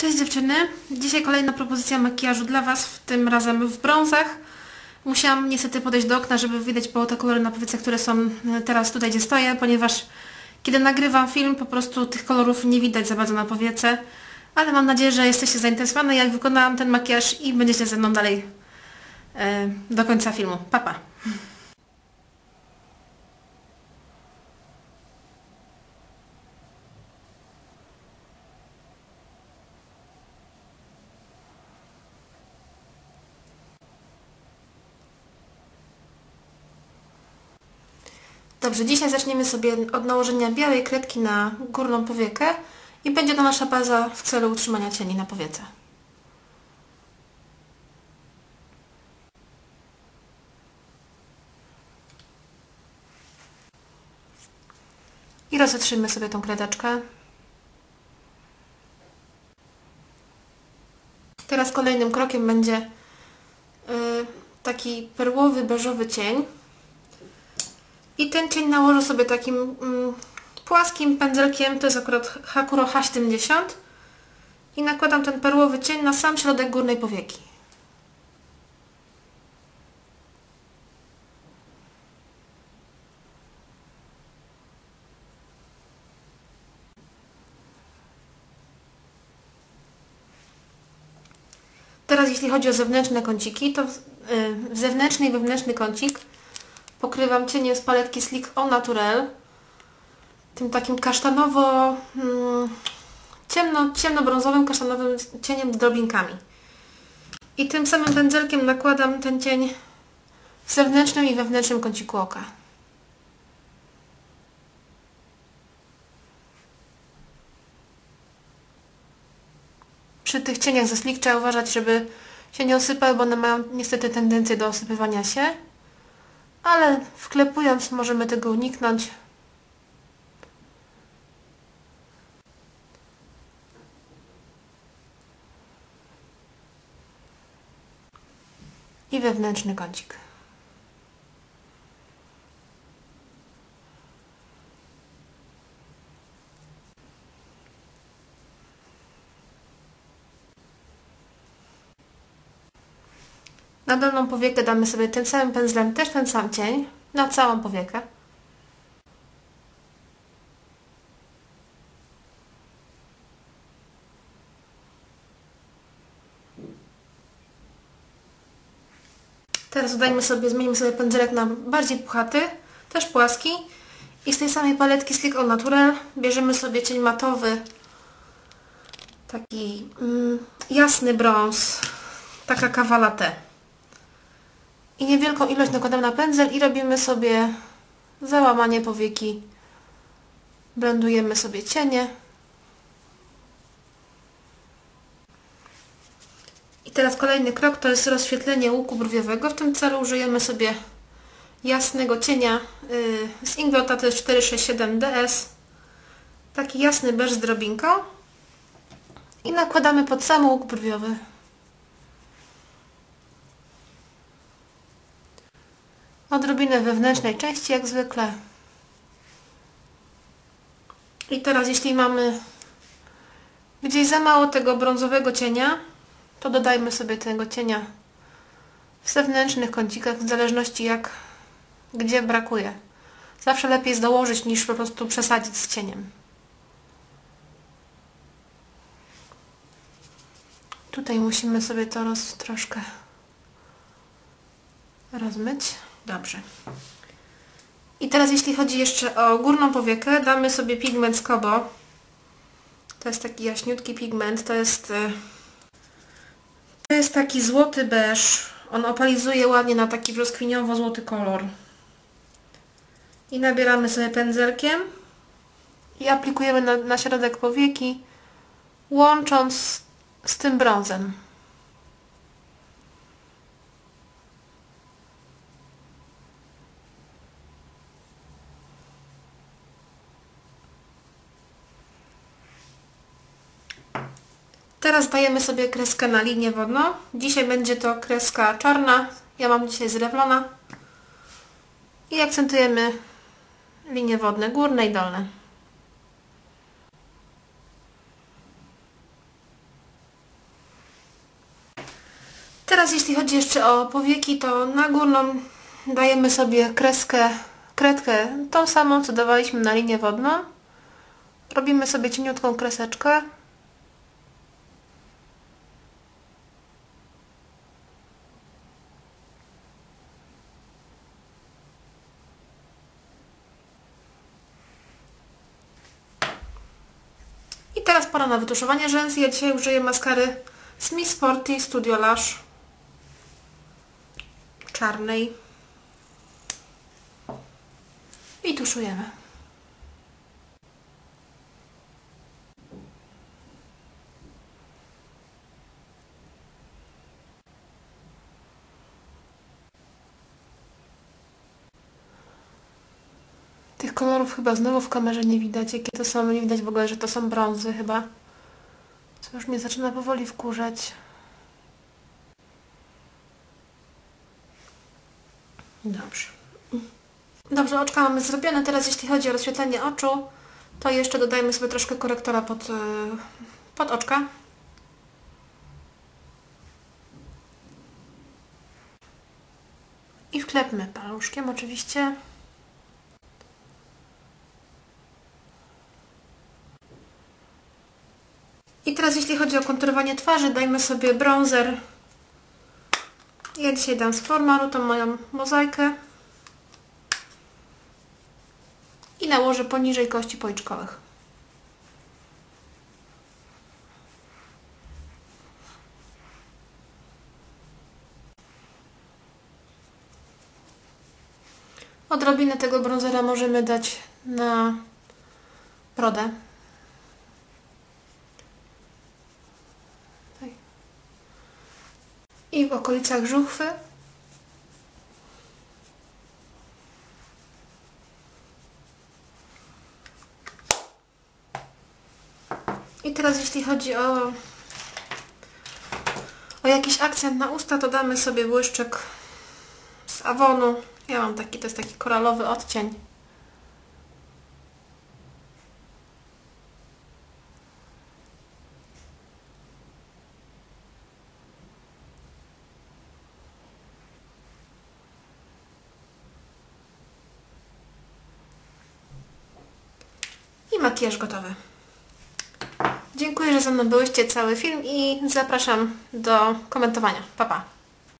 Cześć dziewczyny. Dzisiaj kolejna propozycja makijażu dla Was, w tym razem w brązach. Musiałam niestety podejść do okna, żeby widać było te kolory na powiece, które są e, teraz tutaj, gdzie stoję, ponieważ kiedy nagrywam film, po prostu tych kolorów nie widać za bardzo na powiece. Ale mam nadzieję, że jesteście zainteresowane, jak wykonałam ten makijaż i będziecie ze mną dalej e, do końca filmu. Pa, pa. Dobrze, dzisiaj zaczniemy sobie od nałożenia białej kredki na górną powiekę i będzie to nasza baza w celu utrzymania cieni na powiece. I rozetrzymy sobie tą kredeczkę. Teraz kolejnym krokiem będzie yy, taki perłowy, beżowy cień. I ten cień nałożę sobie takim mm, płaskim pędzelkiem, to jest akurat Hakuro H70 i nakładam ten perłowy cień na sam środek górnej powieki. Teraz jeśli chodzi o zewnętrzne kąciki, to w, yy, zewnętrzny i wewnętrzny kącik pokrywam cieniem z paletki Slick Au Naturel. Tym takim kasztanowo, hmm, ciemno, ciemnobrązowym, kasztanowym cieniem z drobinkami. I tym samym pędzelkiem nakładam ten cień w zewnętrznym i wewnętrznym kąciku oka. Przy tych cieniach ze Slick trzeba uważać, żeby się nie osypały, bo one mają niestety tendencję do osypywania się ale wklepując możemy tego uniknąć. I wewnętrzny kącik. Na dolną powiekę damy sobie tym samym pędzlem też ten sam cień na całą powiekę. Teraz dodajmy sobie, zmienimy sobie pędzelek na bardziej puchaty, też płaski. I z tej samej paletki Slick Au Natural bierzemy sobie cień matowy, taki mm, jasny brąz, taka kawa latte i niewielką ilość nakładamy na pędzel i robimy sobie załamanie powieki. Blendujemy sobie cienie. I teraz kolejny krok to jest rozświetlenie łuku brwiowego. W tym celu użyjemy sobie jasnego cienia y, z Inglota, to jest 467 DS. Taki jasny beż z drobinką. I nakładamy pod sam łuk brwiowy. Odrobinę wewnętrznej części jak zwykle. I teraz jeśli mamy gdzieś za mało tego brązowego cienia, to dodajmy sobie tego cienia w zewnętrznych kącikach, w zależności jak, gdzie brakuje. Zawsze lepiej jest dołożyć niż po prostu przesadzić z cieniem. Tutaj musimy sobie to roz, troszkę rozmyć. Dobrze. I teraz jeśli chodzi jeszcze o górną powiekę, damy sobie pigment z Kobo. To jest taki jaśniutki pigment, to jest e, to jest taki złoty beż. On opalizuje ładnie na taki brzoskwiniowo-złoty kolor. I nabieramy sobie pędzelkiem i aplikujemy na, na środek powieki, łącząc z tym brązem. Teraz dajemy sobie kreskę na linię wodną. Dzisiaj będzie to kreska czarna. Ja mam dzisiaj z Revlona. I akcentujemy linie wodne górne i dolne. teraz jeśli chodzi jeszcze o powieki, to na górną dajemy sobie kreskę, kredkę tą samą, co dawaliśmy na linię wodną. Robimy sobie cieniutką kreseczkę. Teraz pora na wytuszowanie rzęs. Ja dzisiaj użyję maskary Smith Sporty Studio Lash czarnej. I tuszujemy. Tych kolorów chyba znowu w kamerze nie widać. Jakie to są? Nie widać w ogóle, że to są brązy chyba. Co już mnie zaczyna powoli wkurzać. Dobrze. Dobrze, oczka mamy zrobione. Teraz jeśli chodzi o rozświetlenie oczu, to jeszcze dodajmy sobie troszkę korektora pod, e, pod oczka. I wklepmy paluszkiem oczywiście. Teraz jeśli chodzi o konturowanie twarzy, dajmy sobie bronzer. Ja dzisiaj dam z Formaru tą moją mozaikę. I nałożę poniżej kości policzkowych. Odrobinę tego bronzera możemy dać na brodę. i w okolicach żuchwy. I teraz jeśli chodzi o, o jakiś akcent na usta, to damy sobie błyszczyk z Avonu. Ja mam taki, to jest taki koralowy odcień. Makijaż gotowy. Dziękuję, że ze mną byłyście cały film i zapraszam do komentowania. Pa, pa!